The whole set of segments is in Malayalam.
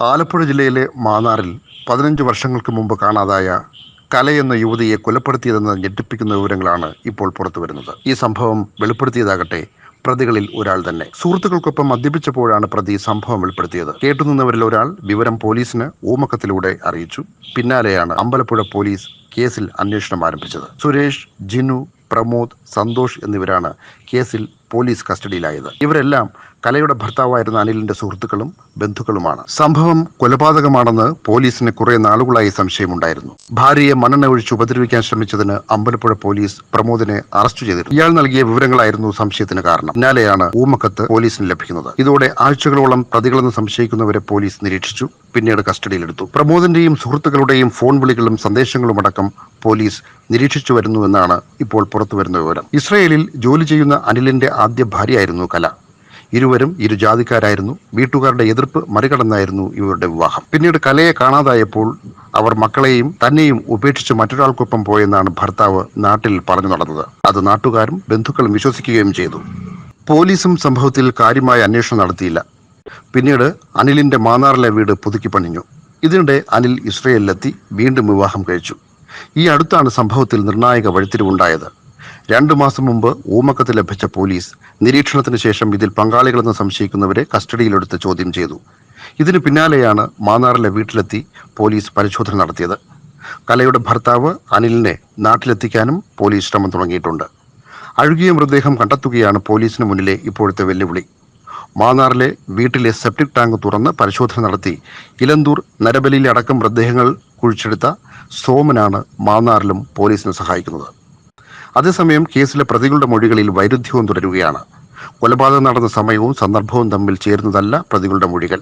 ആലപ്പുഴ ജില്ലയിലെ മാന്നാറിൽ പതിനഞ്ച് വർഷങ്ങൾക്ക് മുമ്പ് കാണാതായ കലയെന്ന യുവതിയെ കൊലപ്പെടുത്തിയതെന്ന് ഞെട്ടിപ്പിക്കുന്ന വിവരങ്ങളാണ് ഇപ്പോൾ പുറത്തുവരുന്നത് ഈ സംഭവം വെളിപ്പെടുത്തിയതാകട്ടെ പ്രതികളിൽ ഒരാൾ തന്നെ. സുഹൃത്തുക്കൾക്കൊപ്പം മദ്യപിച്ചപ്പോഴാണ് പ്രതി സംഭവം വെളിപ്പെടുത്തിയത്. കേട്ടുനിന്നവരിൽ ഒരാൾ വിവരം പോലീസിന് ഊമക്കത്തിലൂടെ അറിയിച്ചു. പിന്നാലെയാണ് അമ്പലപ്പുഴ പോലീസ് കേസിൽ അന്വേഷണം ആരംഭിച്ചത്. സുരേഷ് ജിനു പ്രമോദ് സന്തോഷ് എന്നിവരാണ് കേസിൽ പോലീസ് കസ്റ്റഡിയിലായത്. ഇവരെല്ലാം കലയുടെ ഭർത്താവായിരുന്ന അനിലിന്റെ സുഹൃത്തുക്കളും ബന്ധുക്കളുമാണ്. സംഭവം കൊലപാതകമാണെന്ന് പോലീസിന് കുറെ നാളുകളായി സംശയമുണ്ടായിരുന്നു. ഭാര്യയെ മണ്ണെണ്ണ ഒഴിച്ച് ഉപദ്രവിക്കാൻ ശ്രമിച്ചതിന് അമ്പലപ്പുഴ പോലീസ് പ്രമോദിനെ അറസ്റ്റ് ചെയ്തിരുന്നു. ഇയാൾ നൽകിയ വിവരങ്ങളായിരുന്നു സംശയത്തിന് കാരണം. പിന്നാലെയാണ് ഊമക്കത്ത് പോലീസിന് ലഭിക്കുന്നത്. ഇതോടെ ആഴ്ചകളോളം പ്രതികളെന്ന് സംശയിക്കുന്നവരെ പോലീസ് നിരീക്ഷിച്ചു പിന്നീട് കസ്റ്റഡിയിലെടുത്തു. പ്രമോദിന്റെയും സുഹൃത്തുക്കളുടെയും ഫോൺ വിളികളും സന്ദേശങ്ങളും അടക്കം പോലീസ് നിരീക്ഷിച്ചു വരുന്നുവെന്നാണ് ഇപ്പോൾ പുറത്തുവരുന്ന വിവരം. ഇസ്രയേലിൽ ജോലി ചെയ്യുന്ന അനിലിന്റെ ആദ്യ ഭാര്യയായിരുന്നു കല. ഇരുവരും ഇരു ജാതിക്കാരായിരുന്നു. വീട്ടുകാരുടെ എതിർപ്പ് മറികടന്നായിരുന്നു ഇവരുടെ വിവാഹം. പിന്നീട് കലയെ കാണാതായപ്പോൾ അവർ മക്കളെയും തന്നെയും ഉപേക്ഷിച്ച് മറ്റൊരാൾക്കൊപ്പം പോയെന്നാണ് ഭർത്താവ് നാട്ടിൽ പറഞ്ഞു നടന്നത്. അത് നാട്ടുകാരും ബന്ധുക്കളും വിശ്വസിക്കുകയും ചെയ്തു. പോലീസും സംഭവത്തിൽ കാര്യമായ അന്വേഷണം നടത്തിയില്ല. പിന്നീട് അനിലിന്റെ മാന്നാറിലെ വീട് പുതുക്കി പണിഞ്ഞു. ഇതിനിടെ അനിൽ ഇസ്രയേലിലെത്തി വീണ്ടും വിവാഹം കഴിച്ചു. ഈ അടുത്താണ് സംഭവത്തിൽ നിർണായക വഴിത്തിരിവുണ്ടായത്. രണ്ടു മാസം മുമ്പ് ഊമക്കത്ത് ലഭിച്ച പോലീസ് നിരീക്ഷണത്തിന് ശേഷം ഇതിൽ പങ്കാളികളെന്ന് സംശയിക്കുന്നവരെ കസ്റ്റഡിയിലെടുത്ത് ചോദ്യം ചെയ്തു. ഇതിനു പിന്നാലെയാണ് മാന്നാറിലെ വീട്ടിലെത്തി പോലീസ് പരിശോധന നടത്തിയത്. കലയുടെ ഭർത്താവ് അനിലിനെ നാട്ടിലെത്തിക്കാനും പോലീസ് ശ്രമം തുടങ്ങിയിട്ടുണ്ട്. അഴുകിയ മൃതദേഹം കണ്ടെത്തുകയാണ് പോലീസിന് മുന്നിലെ ഇപ്പോഴത്തെ വെല്ലുവിളി. മാന്നാറിലെ വീട്ടിലെ സെപ്റ്റിക് ടാങ്ക് തുറന്ന് പരിശോധന നടത്തി ഇലന്തൂർ നരബലിയിലടക്കം മൃതദേഹങ്ങൾ കുഴിച്ചെടുത്ത സോമനാണ് മാന്നാറിലും പോലീസിനെ സഹായിക്കുന്നത്. അതേസമയം കേസിലെ പ്രതികളുടെ മൊഴികളിൽ വൈരുദ്ധ്യവും തുടരുകയാണ്. കൊലപാതകം നടന്ന സമയവും സന്ദർഭവും തമ്മിൽ ചേരുന്നതല്ല പ്രതികളുടെ മൊഴികൾ.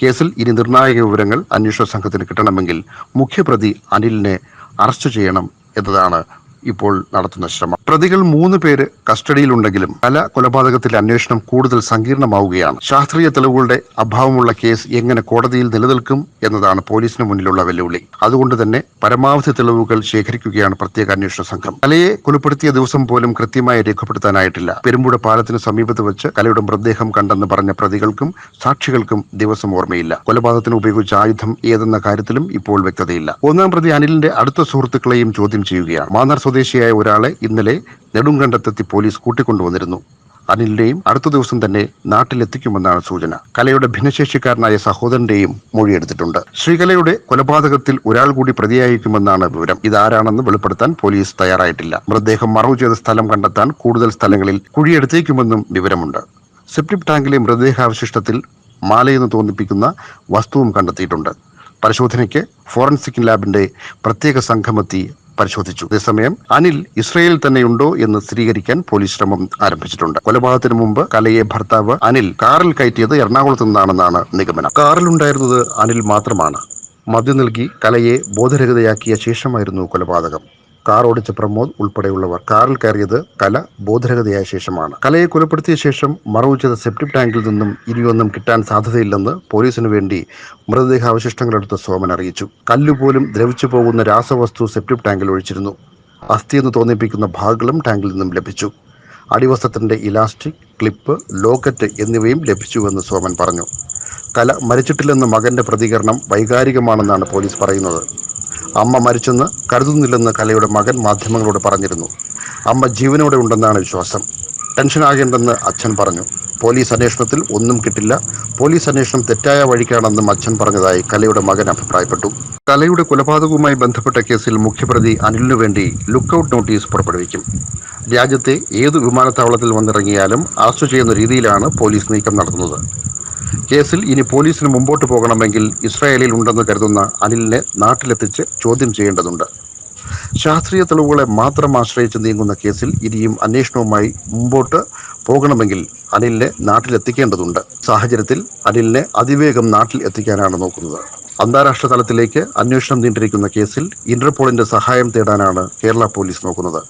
കേസിൽ ഇനി നിർണായക വിവരങ്ങൾ അന്വേഷണ സംഘത്തിന് കിട്ടണമെങ്കിൽ മുഖ്യപ്രതി അനിലിനെ അറസ്റ്റ് ചെയ്യണം എന്നതാണ് ഇപ്പോൾ നടത്തുന്ന ശ്രമം. പ്രതികൾ മൂന്ന് പേര് കസ്റ്റഡിയിലുണ്ടെങ്കിലും പല കൊലപാതകത്തിലെ അന്വേഷണം കൂടുതൽ സങ്കീർണമാവുകയാണ്. ശാസ്ത്രീയ തെളിവുകളുടെ അഭാവമുള്ള കേസ് എങ്ങനെ കോടതിയിൽ നിലനിൽക്കും എന്നതാണ് പോലീസിന് മുന്നിലുള്ള വെല്ലുവിളി. അതുകൊണ്ട് തന്നെ പരമാവധി തെളിവുകൾ ശേഖരിക്കുകയാണ് പ്രത്യേക അന്വേഷണ സംഘം. കലയെ കൊലപ്പെടുത്തിയ ദിവസം പോലും കൃത്യമായി രേഖപ്പെടുത്താനായിട്ടില്ല. പെരുമ്പുഴ പാലത്തിന് സമീപത്ത് വെച്ച് കലയുടെ മൃതദേഹം കണ്ടെന്ന് പറഞ്ഞ പ്രതികൾക്കും സാക്ഷികൾക്കും ദിവസം ഓർമ്മയില്ല. കൊലപാതകത്തിന് ഉപയോഗിച്ച ആയുധം ഏതെന്ന കാര്യത്തിലും ഇപ്പോൾ വ്യക്തതയില്ല. ഒന്നാം പ്രതി അനിലിന്റെ അടുത്ത സുഹൃത്തുക്കളെയും ചോദ്യം ചെയ്യുകയാണ്. മാന്നാർ സ്വദേശിയായ ഒരാളെ ഇന്നലെ നെടുങ്കണ്ടത്തെത്തി പോലീസ് കൂട്ടിക്കൊണ്ടുവന്നിരുന്നു. അനിലിന്റെയും അടുത്ത ദിവസം തന്നെ നാട്ടിലെത്തിക്കുമെന്നാണ് സൂചന. കലയുടെ ഭിന്നശേഷിക്കാരനായ സഹോദരന്റെയും മൊഴിയെടുത്തിട്ടുണ്ട്. ശ്രീകലയുടെ കൊലപാതകത്തിൽ ഒരാൾ കൂടി പ്രതിയായിരിക്കുമെന്നാണ് വിവരം. ഇതാരാണെന്ന് വെളിപ്പെടുത്താൻ പോലീസ് തയ്യാറായിട്ടില്ല. മൃതദേഹം മറവ് ചെയ്ത സ്ഥലം കണ്ടെത്താൻ കൂടുതൽ സ്ഥലങ്ങളിൽ കുഴിയെടുത്തേക്കുമെന്നും വിവരമുണ്ട്. സെപ്റ്റിക് ടാങ്കിലെ മൃതദേഹാവശിഷ്ടത്തിൽ മാലയെന്ന് തോന്നിപ്പിക്കുന്ന വസ്തുവും കണ്ടെത്തിയിട്ടുണ്ട്. പരിശോധനയ്ക്ക് ഫോറൻസിക് ലാബിന്റെ പ്രത്യേക സംഘമെത്തി പരിശോധിച്ചു. അതേസമയം അനിൽ ഇസ്രയേലിൽ തന്നെയുണ്ടോ എന്ന് സ്ഥിരീകരിക്കാൻ പോലീസ് ശ്രമം ആരംഭിച്ചിട്ടുണ്ട്. കൊലപാതകത്തിന് മുമ്പ് കലയെ ഭർത്താവ് അനിൽ കാറിൽ കയറ്റിയത് എറണാകുളത്ത് നിന്നാണെന്നാണ് നിഗമനം. കാറിലുണ്ടായിരുന്നത് അനിൽ മാത്രമാണ്. മദ്യം നൽകി കലയെ ബോധരഹിതയാക്കിയ ശേഷമായിരുന്നു കൊലപാതകം. കാർ ഓടിച്ച പ്രമോദ് ഉൾപ്പെടെയുള്ളവർ. കാറിൽ കയറിയത് കല ബോധരഹിതയായ ശേഷമാണ്. കലയെ കൊലപ്പെടുത്തിയ ശേഷം മറവ് സെപ്റ്റിക് ടാങ്കിൽ നിന്നും ഇനിയൊന്നും കിട്ടാൻ സാധ്യതയില്ലെന്ന് പോലീസിനു വേണ്ടി മൃതദേഹാവശിഷ്ടങ്ങളെടുത്ത സോമൻ അറിയിച്ചു. കല്ലുപോലും ദ്രവിച്ചു പോകുന്ന രാസവസ്തു സെപ്റ്റിക് ടാങ്കിൽ ഒഴിച്ചിരുന്നു. അസ്ഥിയെന്ന് തോന്നിപ്പിക്കുന്ന ഭാഗങ്ങളും ടാങ്കിൽ നിന്നും ലഭിച്ചു. അടിവസ്ത്രത്തിന്റെ ഇലാസ്റ്റിക് ക്ലിപ്പ് ലോക്കറ്റ് എന്നിവയും ലഭിച്ചുവെന്ന് സോമൻ പറഞ്ഞു. കല മരിച്ചിട്ടില്ലെന്ന മകന്റെ പ്രതികരണം വൈകാരികമാണെന്നാണ് പോലീസ് പറയുന്നത്. അമ്മ മരിച്ചെന്ന് കരുതുന്നില്ലെന്ന് കലയുടെ മകൻ മാധ്യമങ്ങളോട് പറഞ്ഞിരുന്നു. അമ്മ ജീവനോടെ ഉണ്ടെന്നാണ് വിശ്വാസം. ടെൻഷൻ ആകേണ്ടെന്ന് അച്ഛൻ പറഞ്ഞു. പോലീസ് അന്വേഷണത്തിൽ ഒന്നും കിട്ടില്ല. പോലീസ് അന്വേഷണം തെറ്റായ വഴിക്കാണെന്നും അച്ഛൻ പറഞ്ഞതായി കലയുടെ മകൻ അഭിപ്രായപ്പെട്ടു. കലയുടെ കൊലപാതകവുമായി ബന്ധപ്പെട്ട കേസിൽ മുഖ്യപ്രതി അനിലിനു വേണ്ടി ലുക്കൌട്ട് നോട്ടീസ് പുറപ്പെടുവിക്കും. രാജ്യത്തെ ഏത് വിമാനത്താവളത്തിൽ വന്നിറങ്ങിയാലും അറസ്റ്റ് ചെയ്യുന്ന രീതിയിലാണ് പോലീസ് നീക്കം നടത്തുന്നത്. കേസിൽ ഇനി പോലീസിന് മുമ്പോട്ട് പോകണമെങ്കിൽ ഇസ്രായേലിൽ ഉണ്ടെന്ന് കരുതുന്ന അനിലിനെ നാട്ടിലെത്തിച്ച് ചോദ്യം ചെയ്യേണ്ടതുണ്ട്. ശാസ്ത്രീയ തെളിവുകളെ മാത്രം ആശ്രയിച്ച് നീങ്ങുന്ന കേസിൽ ഇനിയും അന്വേഷണവുമായി മുമ്പോട്ട് പോകണമെങ്കിൽ അനിലിനെ നാട്ടിലെത്തിക്കേണ്ടതുണ്ട്. സാഹചര്യത്തിൽ അനിലിനെ അതിവേഗം നാട്ടിൽ എത്തിക്കാനാണ് നോക്കുന്നത്. അന്താരാഷ്ട്ര തലത്തിലേക്ക് അന്വേഷണം നീണ്ടിരിക്കുന്ന കേസിൽ ഇന്റർപോളിന്റെ സഹായം തേടാനാണ് കേരള പോലീസ് നോക്കുന്നത്.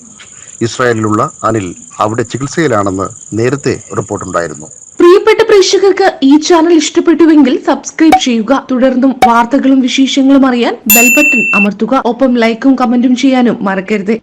ഇസ്രായേലിലുള്ള അനിൽ അവിടെ ചികിത്സയിലാണെന്ന് നേരത്തെ റിപ്പോർട്ടുണ്ടായിരുന്നു. പ്രിയപ്പെട്ട പ്രേക്ഷകർക്ക് ഈ ചാനൽ ഇഷ്ടപ്പെട്ടുവെങ്കിൽ സബ്സ്ക്രൈബ് ചെയ്യുക. തുടർന്നും വാർത്തകളും വിശേഷങ്ങളും അറിയാൻ ബെൽബട്ടൺ അമർത്തുക. ഒപ്പം ലൈക്കും കമന്റും ചെയ്യാനും മറക്കരുത്.